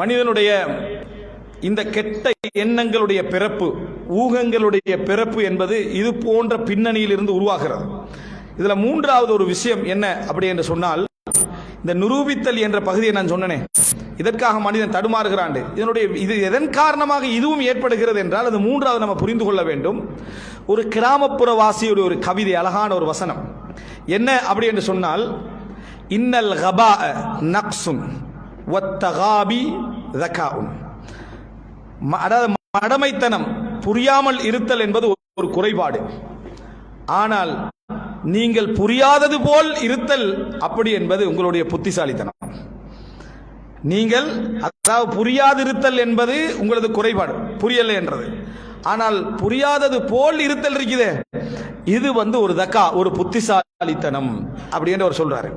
மனிதனுடைய இந்த கெட்ட எண்ணங்களுடைய பிறப்பு ஊகங்களுடைய பிறப்பு என்பது இது போன்ற பின்னணியில் இருந்து உருவாகிறது. இதுல மூன்றாவது ஒரு விஷயம் என்ன அப்படி என்று சொன்னால் இந்த நிரூபித்தல் என்ற பகுதியை நான் சொன்னனே இதற்காக மனிதன் தடுமாறுகிறான். இதனுடைய இது எதன் காரணமாக இதுவும் ஏற்படுகிறது என்றால் அது மூன்றாவது நம்ம புரிந்து கொள்ள வேண்டும். ஒரு கிராமப்புற வாசியுடைய ஒரு கவிதை அழகான ஒரு வசனம். என்ன அப்படி என்று சொன்னால் இன்னல் ஹபா நக்சுன் ஒத்தகாபி தகாவுன் அதாவது மடமைத்தனம் புரியாமல் இருத்தல் என்பது ஒரு குறைபாடு. ஆனால் நீங்கள் புரியாதது போல் இருத்தல் அப்படி என்பது உங்களுடைய புத்திசாலித்தனம். நீங்கள் அதாவது புரியாதிருத்தல் என்பது உங்களது குறைபாடு புரியலை என்றது. ஆனால் புரியாதது போல் இருத்தல் இருக்குதே இது வந்து ஒரு தக்கா ஒரு புத்திசாலித்தனம் அப்படின்னு அவர் சொல்றாரு.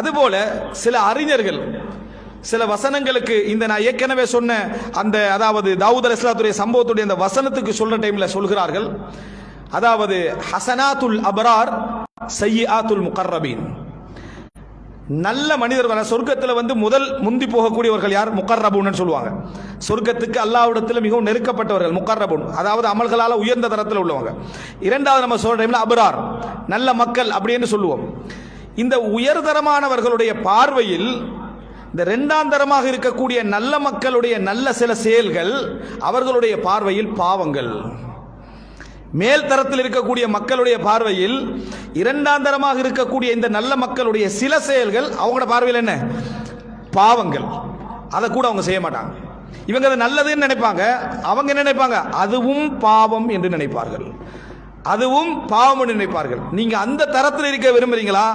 அதுபோல சில அறிஞர்கள் சில வசனங்களுக்கு இந்த நான் ஏற்கனவே சொன்ன அந்த அதாவது தாவூத் அலிஸ்லாத்துடைய சம்பவத்துடைய அந்த வசனத்துக்கு சொல்ற டைம்ல சொல்கிறார்கள். அதாவது ஹசனாத்துல் அபரார் சையாத்துல் முகர்ரபீன். நல்ல மனிதர்கள் சொர்க்கத்தில் வந்து முதல் முந்தி போகக்கூடியவர்கள் யார்? முக்கர்ரபுன்னு சொல்லுவாங்க. சொர்க்கத்துக்கு அல்லாவிடத்தில் மிகவும் நெருக்கப்பட்டவர்கள் முக்கர்ரபுன் அதாவது அமல்களால் உயர்ந்த தரத்தில் உள்ளவங்க. இரண்டாவது நம்ம சொல்ற டைம்ல அபரார் நல்ல மக்கள் அப்படின்னு சொல்லுவோம். இந்த உயர்தரமானவர்களுடைய பார்வையில் இந்த ரெண்டாந்தரமாக தரமாக இருக்கக்கூடிய நல்ல மக்களுடைய நல்ல சில செயல்கள் அவர்களுடைய பார்வையில் பாவங்கள். மேல் தரத்தில் இருக்கக்கூடிய மக்களுடைய பார்வையில் இரண்டாம் தரமாக இருக்கக்கூடிய இந்த நல்ல மக்களுடைய சில செயல்கள் அவங்களோட பார்வையில் என்ன? பாவங்கள். அதை கூட அவங்க செய்ய மாட்டாங்க. இவங்க அதை நல்லதுன்னு நினைப்பாங்க. அவங்க என்ன நினைப்பாங்க? அதுவும் பாவம் என்று நினைப்பார்கள். அதுவும் பாவம் நினைப்பார்கள். நீங்க அந்த தரத்தில் இருக்க விரும்புறீங்களா?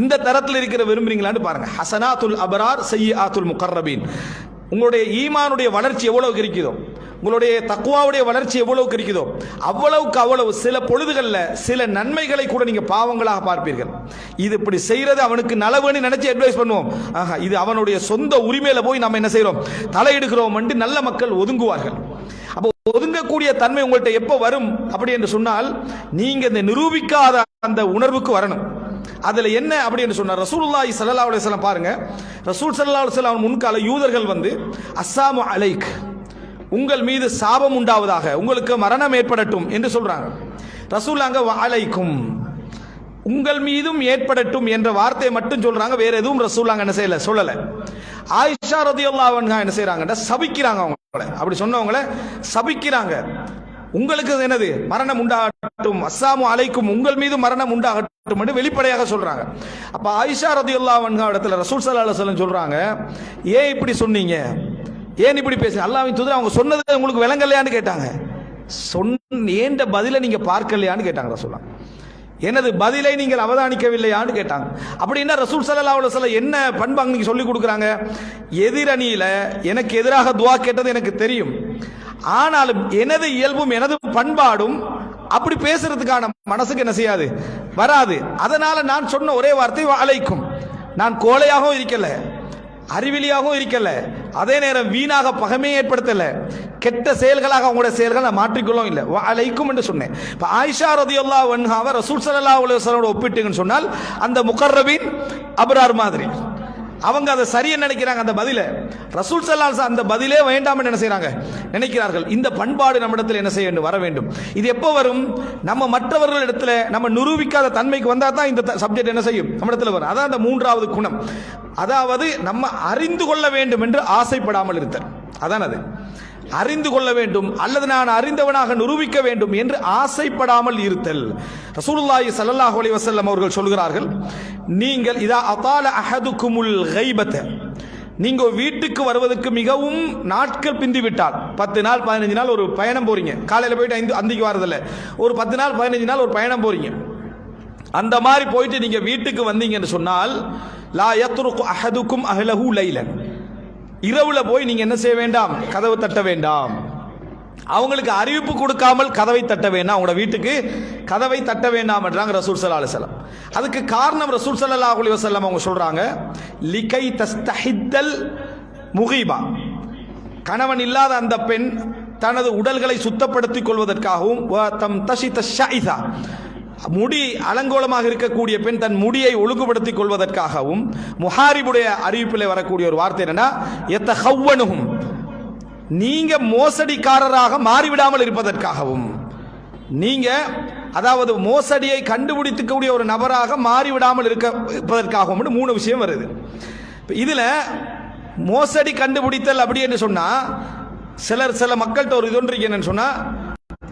இந்த தரத்தில் இருக்கிற விரும்புறீங்களான்னு பாருங்க. ஹசனாத்துல் அபரார் செய்யாத்துல் முகர்ரபீன். உங்களுடைய ஈமானுடைய வளர்ச்சி எவ்வளவு இருக்குதோ உங்களுடைய தக்குவாவுடைய வளர்ச்சி எவ்வளவுக்கு இருக்குதோ அவ்வளவுக்கு அவ்வளவு சில பொழுதுகளில் சில நன்மைகளை கூட நீங்கள் பாவங்களாக பார்ப்பீர்கள். இது இப்படி செய்கிறது அவனுக்கு நலவுன்னு நினச்சி அட்வைஸ் பண்ணுவோம். ஆஹா இது அவனுடைய சொந்த உரிமையில் போய் நம்ம என்ன செய்கிறோம் தலையிடுகிறோம் என்று நல்ல மக்கள் ஒதுங்குவார்கள். ஒதுங்கக்கூடிய தன்மை உங்கள்கிட்ட எப்போ வரும்? அப்படி என்று சொன்னால் நீங்க இந்த நிரூபிக்காத அந்த உணர்வுக்கு வரணும். அதுல என்ன அப்படி என்று சொன்னார் ரசூலுல்லாஹி சல்லா அலைஹி வஸல்லம் பாருங்க. ரசூல் சல்லா அலைஹி வஸல்லம் முன்கால யூதர்கள் வந்து அஸ்ஸாமு அலைக் உங்கள் மீது சாபம் உண்டாவதாக உங்களுக்கு மரணம் ஏற்படட்டும் என்று சொல்றாங்க. ரசூல் அங்க அலைக்கும். உங்கள் மீதும் ஏற்படட்டும் என்ற வார்த்தையை மட்டும் சொல்றாங்க. வேற எதுவும் ரசூலாங்க என்ன செய்யல? சொல்லல. ஆயிஷா ரதியல்லாஹு அன்ஹா என்ன செய்றாங்க சபிக்கிறாங்க அவங்கள. அப்படி சொன்னவங்கள சபிக்கிறாங்க. உங்களுக்கு அது என்னது? மரணம் உண்டாகட்டும். அஸ்ஸாமு அலைக்கும். உங்கள் மீது மரணம் உண்டாகட்டும் என்று வெளிப்படையாக சொல்றாங்க. அப்ப ஆயிஷா ரதியல்லாஹு அன்ஹா இடத்துல ரசூல் சல்லா அலைஹி சொல்றாங்க ஏன் இப்படி சொன்னீங்க? ஏன் இப்படி பேசுங்க அல்லாவின் தூதர் அவங்க சொன்னது உங்களுக்கு விளங்கலையான்னு கேட்டாங்க. சொன்ன ஏண்ட பதிலை நீங்க பார்க்கலையான்னு கேட்டாங்க ரசூலா எனது பதிலை நீங்கள் அவதானிக்கவில்லையான்னு கேட்டாங்க. அப்படின்னா ரசூல் சல்லா அலுவலம் என்ன பண்பு அங்க சொல்லி கொடுக்குறாங்க? எதிரணியில் எனக்கு எதிராக துவா கேட்டது எனக்கு தெரியும். ஆனாலும் எனது இயல்பும் எனது பண்பாடும் அப்படி பேசுறதுக்கான மனசுக்கு என்ன செய்யாது? வராது. அதனால நான் சொன்ன ஒரே வார்த்தை அழைக்கும் நான் கோழையாகவும் இருக்கல அறிவிலியாகவும் இருக்கல அதே நேரம் வீணாக பகமே ஏற்படுத்தல. கெட்ட செயல்களாக அவங்களுடைய செயல்களை நான் மாற்றிக்கொள்ளும் இல்லை. அழைக்கும் என்று சொன்னேன். இப்போ ஆயிஷா ரதியுல்லா வன்ஹாவை ரசூல் சல்லா அலுவலோட ஒப்பிட்டீங்கன்னு சொன்னால் அந்த முகர்ரபின் அபரார் மாதிரி. அவங்க அதை சரியா நினைக்கிறாங்க? அந்த பதில. ரசூல் சல்லால் அந்த பதிலே வேண்டாம் என்ன செய்யறாங்க நினைக்கிறார்கள். இந்த பண்பாடு நம்மிடத்தில் என்ன செய்ய வேண்டும்? வர வேண்டும். இது எப்போ வரும்? நம்ம மற்றவர்கள் இடத்துல நம்ம நிரூபிக்காத தன்மைக்கு வந்தால் தான் இந்த சப்ஜெக்ட் என்ன செய்யும்? நம்மிடத்தில் வரும். அதான் அந்த மூன்றாவது குணம். அதாவது நம்ம அறிந்து கொள்ள வேண்டும் என்று ஆசைப்படாமல் இருத்தல். அதான் அது. அறிந்து கொள்ள வேண்டும் அல்லது நான் அறிந்தவனாக நிரூபிக்க வேண்டும் என்று ஆசைப்படாமல் இருத்தல். ரசூலுல்லாஹி ஸல்லல்லாஹு அலைஹி வஸல்லம் அவர்கள் சொல்கிறார்கள் நீங்கள் இதா அதால அஹதுக்குமுல் கைபத்த நீங்க வீட்டுக்கு வருவதற்கு மிகவும் நாட்கள் பிந்தி விட்டால் பத்து நாள் பதினஞ்சு நாள் ஒரு பயணம் போறீங்க. காலையில் போயிட்டு ஐந்து அந்திக்கு வரதில்ல. ஒரு பத்து நாள் பதினஞ்சு நாள் ஒரு பயணம் போறீங்க. அந்த மாதிரி போயிட்டு நீங்க வீட்டுக்கு வந்தீங்கன்னு சொன்னால் லா யத்ருக்கு அஹதுக்கும் அஹ்லஹு லைலன். இரவுல போய் நீங்க என்ன செய்ய வேண்டாம்? கதவு தட்ட வேண்டாம். அவங்களுக்கு அறிவிப்பு கொடுக்காமல் கதவை தட்ட வேண்டாம். அவங்களோட வீட்டுக்கு கதவை தட்ட வேண்டாம் என்றாங்க ரசூல் சல்லா அலுவலம் அதுக்கு காரணம் ரசூல் சல்லா அலி வசல்லம் அவங்க சொல்றாங்க லிகை தஸ்தஹித்தல் முகிபா. கணவன் இல்லாத அந்த பெண் தனது உடல்களை சுத்தப்படுத்திக் கொள்வதற்காகவும் தம் தஷித ஷைதா முடி அலங்கோலமாக இருக்கக்கூடிய பெண் தன் முடியை ஒழுங்குபடுத்திக் கொள்வதற்காகவும் முஹாரிபுடைய அறிவிப்பில் வரக்கூடிய ஒரு வார்த்தை என்னன்னா எத்த ஹவ்வனுகும் நீங்க மோசடிக்காரராக மாறிவிடாமல் இருப்பதற்காகவும். நீங்க அதாவது மோசடியை கண்டுபிடித்துக்கூடிய ஒரு நபராக மாறிவிடாமல் இருக்க இருப்பதற்காகவும் மூணு விஷயம் வருது. இப்ப இதுல மோசடி கண்டுபிடித்தல் அப்படி என்று சொன்னா சிலர் சில மக்கள்கிட்ட ஒரு இது ஒன்று என்னன்னு சொன்னா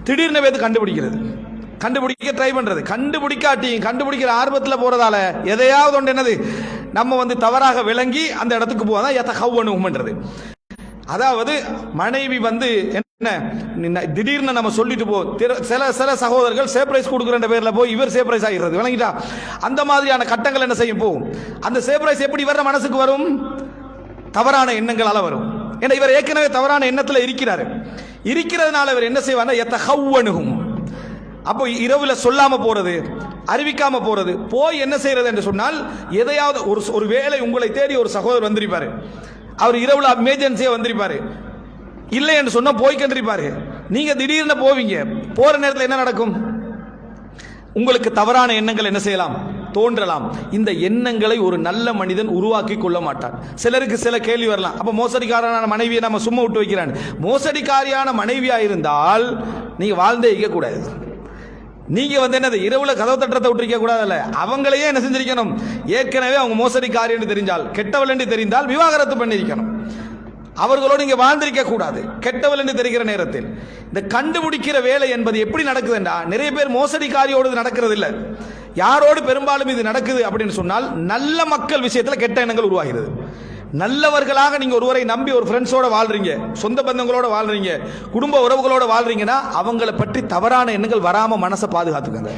திடீர்னு கண்டுபிடிக்கிறது. கண்டுபிடிக்க ட்ரை பண்றது. கண்டுபிடிக்காட்டியும் கண்டுபிடிக்கிற ஆர்வத்தில் போறதால எதையாவது ஒன்று என்னது? நம்ம வந்து தவறாக விளங்கி அந்த இடத்துக்கு போவதான் எத்த ஹவ்வனும்ன்றது அதாவது மனைவி வந்து என்ன திடீர்னு நம்ம சொல்லிட்டு போ சில சில சகோதரர்கள் சேப்ரைஸ் கொடுக்குற பேரில் போய் இவர் சேப்ரைஸ் ஆகிறது விளங்கிட்டா? அந்த மாதிரியான கட்டங்கள் என்ன செய்யும்? போகும். அந்த சேப்ரைஸ் எப்படி வர மனசுக்கு வரும்? தவறான எண்ணங்களால வரும். ஏன்னா இவர் ஏற்கனவே தவறான எண்ணத்தில் இருக்கிறாரு. இருக்கிறதுனால இவர் என்ன செய்வார் எத்த ஹவ்வனுகும் அப்போ இரவுல சொல்லாம போறது அறிவிக்காம போறது போய் என்ன செய்யறது என்று சொன்னால் எதையாவது ஒரு ஒரு வேலை உங்களை தேடி ஒரு சகோதரர் வந்திருப்பாரு. அவர் இரவுல எமர்ஜென்சியா வந்திருப்பாரு. இல்லை என்று சொன்னா போய் கண்டிருப்பாரு. நீங்க திடீர்னு போவீங்க. போற நேரத்தில் என்ன நடக்கும்? உங்களுக்கு தவறான எண்ணங்கள் என்ன செய்யலாம்? தோன்றலாம். இந்த எண்ணங்களை ஒரு நல்ல மனிதன் உருவாக்கி கொள்ள மாட்டான். சிலருக்கு சில கேள்வி வரலாம். அப்ப மோசடிக்காரனான மனைவியை நம்ம சும்மா விட்டு வைக்கிறான். மோசடிக்காரியான மனைவியா இருந்தால் நீங்க வாழ்ந்தே இருக்கக்கூடாது. நீங்க வந்து என்னது இரவுல கதவு தட்டத்தை விட்டுருக்க கூடாதுல்ல. அவங்களையே என்ன செஞ்சிருக்கணும்? ஏற்கனவே அவங்க மோசடிக்காரி என்று தெரிஞ்சால் கெட்டவள் என்று தெரிந்தால் விவாகரத்து பண்ணியிருக்கணும். அவர்களோடு இங்கே வாழ்ந்திருக்க கூடாது. கெட்டவள் என்று தெரிகிற நேரத்தில். இந்த கண்டுபிடிக்கிற வேலை என்பது எப்படி நடக்குதுண்டா நிறைய பேர் மோசடிக்காரியோடு நடக்கிறது இல்லை யாரோடு பெரும்பாலும் இது நடக்குது அப்படின்னு சொன்னால் நல்ல மக்கள் விஷயத்தில் கெட்ட எண்ணங்கள் உருவாகிறது. நல்லவர்களாக நீங்க ஒருவரை நம்பி ஒரு ஃப்ரெண்ட்ஸோட வாழ்றீங்க சொந்த பந்தங்களோட வாழ்றீங்க குடும்ப உறவுகளோட வாழ்றீங்கன்னா அவங்கள பற்றி தவறான எண்ணங்கள் வராம மனசை பாதுகாத்துக்கங்க.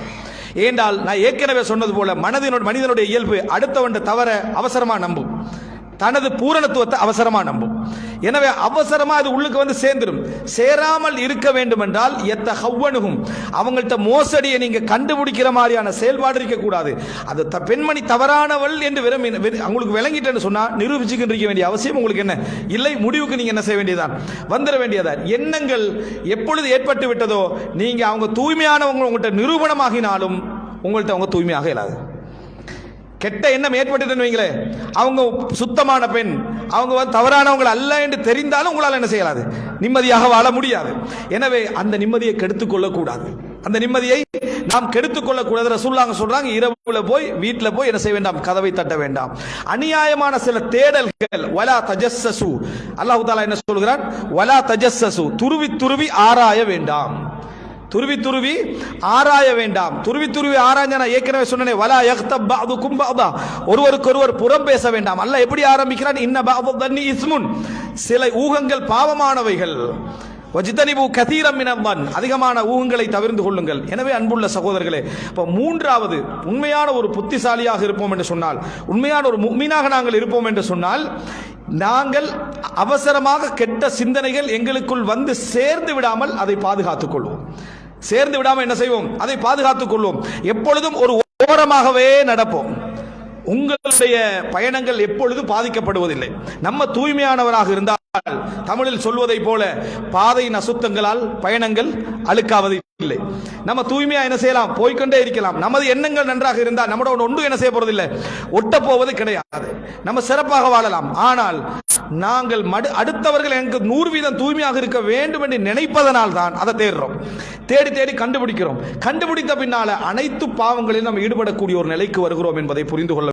ஏண்டால் நான் ஏற்கனவே சொன்னது போல மனதினோட மனிதனுடைய இயல்பு அடுத்தவன் தவற அவசரமா நம்பும். தனது பூரணத்துவத்தை அவசரமா நம்பும். எனவே அவசரமா அது உள்ளுக்கு வந்து சேர்ந்துடும் சேராமல் இருக்க வேண்டும் என்றால் எத்த ஹவ்வனுகும் அவங்கள்ட்ட மோசடியை நீங்க கண்டுபிடிக்கிற மாதிரியான செயல்பாடு இருக்க கூடாது அது த- பெண்மணி தவறானவள் என்று விரும்பி விரு- உங்களுக்கு விளங்கிட்டேன்னு சொன்னா நிரூபிச்சுக்கின்ற வேண்டிய அவசியம் உங்களுக்கு என்ன? இல்லை முடிவுக்கு நீங்க என்ன செய்ய வேண்டியதான் வந்துட வேண்டியதா எண்ணங்கள் எப்பொழுது ஏற்பட்டு விட்டதோ நீங்க அவங்க தூய்மையானவங்க உங்கள்கிட்ட நிரூபணமாகினாலும் உங்கள்கிட்ட அவங்க தூய்மையாக இல்லாது. கெட்ட எண்ணம் ஏற்பட்டுன்னு வைங்களேன் அவங்க சுத்தமான பெண் அவங்க வந்து தவறானவங்க அல்ல என்று தெரிந்தாலும் உங்களால் என்ன செய்யலாது? நிம்மதியாக வாழ முடியாது. எனவே அந்த நிம்மதியை கெடுத்துக் கொள்ளக்கூடாது அந்த நிம்மதியை நாம் கெடுத்துக் கொள்ளக்கூடாது ரசூல்லாங்க சொல்றாங்க இரவுல போய் வீட்டில் போய் என்ன செய்ய வேண்டாம்? கதவை தட்ட வேண்டாம். அநியாயமான சில தேடல்கள் வலா தஜஸ்ஸசு. அல்லாஹு தாலா என்ன சொல்கிறான்? வலா தஜஸ்ஸசு. துருவி துருவி ஆராய வேண்டாம். துருவி துருவி ஆராய வேண்டாம். துருவி துருவி ஆராய்ஞ்ச நான் ஏற்கனவே சொன்னனே வலா யக்தப் பாது கும்பாதா ஒருவருக்கு ஒருவர் புறம் பேச வேண்டாம். அல்ல எப்படி ஆரம்பிக்கிறான்? இன்ன பஅது தன்னி இஸ்முன். சில ஊகங்கள் பாவமானவைகள். வஜிதனிபு கதீரம் மினவன் அதிகமான ஊகங்களை தவிர்ந்து கொள்ளுங்கள். எனவே அன்புள்ள சகோதரர்களே இப்போ மூன்றாவது உண்மையான ஒரு புத்திசாலியாக இருப்போம் என்று சொன்னால் உண்மையான ஒரு மீனாக நாங்கள் இருப்போம் என்று சொன்னால் நாங்கள் அவசரமாக கெட்ட சிந்தனைகள் எங்களுக்குள் வந்து சேர்ந்து விடாமல் அதை பாதுகாத்துக் கொள்வோம். சேர்ந்து விடாமல் என்ன செய்வோம்? அதை பாதுகாத்துக் கொள்வோம். எப்பொழுதும் ஒரு ஓரமாகவே நடப்போம். உங்களுடைய பயணங்கள் எப்பொழுதும் பாதிக்கப்படுவதில்லை. நம்ம தூய்மையானவராக இருந்தால் தமிழில் சொல்வதை போல பாதை அசுத்தங்களால் பயணங்கள் அழுக்காவது இல்லை. நம்ம தூய்மையா என்ன செய்யலாம்? போய்க்கொண்டே இருக்கலாம். நமது எண்ணங்கள் நன்றாக இருந்தால் நம்மளோட ஒன்று என்ன செய்ய போறதில்லை. ஒட்ட போவது கிடையாது. நம்ம சிறப்பாக வாழலாம். ஆனால் நாங்கள் மடு அடுத்தவர்கள் எனக்கு நூறு வீதம் தூய்மையாக இருக்க வேண்டும் என்று நினைப்பதனால் தான் அதை தேடுறோம். தேடி தேடி கண்டுபிடிக்கிறோம். கண்டுபிடித்த பின்னால அனைத்து பாவங்களில் நம்ம ஈடுபடக்கூடிய ஒரு நிலைக்கு வருகிறோம் என்பதை புரிந்து கொள்ள